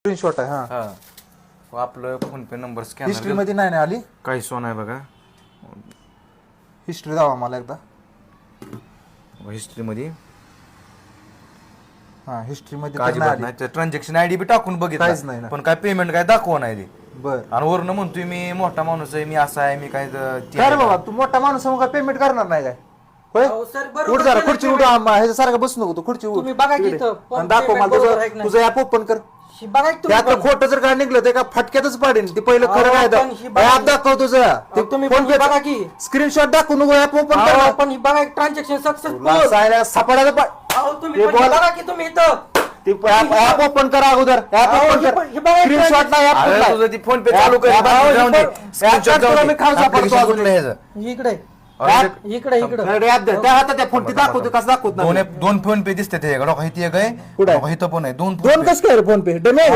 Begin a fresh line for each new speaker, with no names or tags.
Screenshot आहे हा.
हा. व आपलं फोन पे नंबर
हिस्ट्री स्कॅनरमध्ये नाही ना आली?
काही सोन आहे बघा.
हिस्ट्री दावा मला एकदा.
हिस्ट्री मध्ये
हा हिस्ट्री मध्ये
काय
तर नाही
अजिबात नाही. ट्रान्झॅक्शन आयडी बी टाकून
काहीच नाही
बघितलं. पण काय पेमेंट काय दाखवा नाही ते
आली. बर.
आणि वरनं म्हणतोय मी मोठा माणूस आहे मी असा आहे मी काय ज- ते
काय रे
आहे.
बाबा तू मोठा माणूस आहे, मग काय पेमेंट करणार नाही काय? होय?
अहो, बरोबर
उठ जरा
केलं
खुर्ची उठ ह्याच्यासारखं बसू नको तू खुर्ची उठ.
तुम्ही बघा की
इकडे.
इथं, पण
आणि दाखव मला
payment बरोबर आहे
तुझं
की नाही?
तुझं ऍप ओपन कर.
ही बघा की तुम्ही.
खोटं जर काय निघलं ते का फटक्यातच पाडेन ते पहिलं
अहो,
खरं काय
पण ही बघा
ऍप दाखव तुझं
तुम्ही पण ही बघा की.
स्क्रीनशॉट दाखवू नको ऍप ओपन
अहो,
कर
पण ही बघा ट्रान्झॅक्शन सक्सेसफुल
सापडायला पा-
तुम्ही
हे
पण ही
बोला.
बघा की तुम्ही इथं
ते ऍप ओपन करा अगोदर ऍप
अहो,
ओपन
हे
कर
पण- हे बघा,
स्क्रीनशॉट नाही ऍप
अरे
कुठला
तुझं ती फोन पे? चालू कर जाऊन दे. Screenshot जाऊन दे. Application. कुठलं आहे?
इकडे इकडे इकडे.
अरे. त्या हातात त्या फोन ते दाखवतो कसं दाखवत
दोन
नाही.
दोन फोन पे दिसते इथं एक आहे
कुठं? आहे?
इथं पण आहे. दोन
दोन कसं काय फोन पे डमे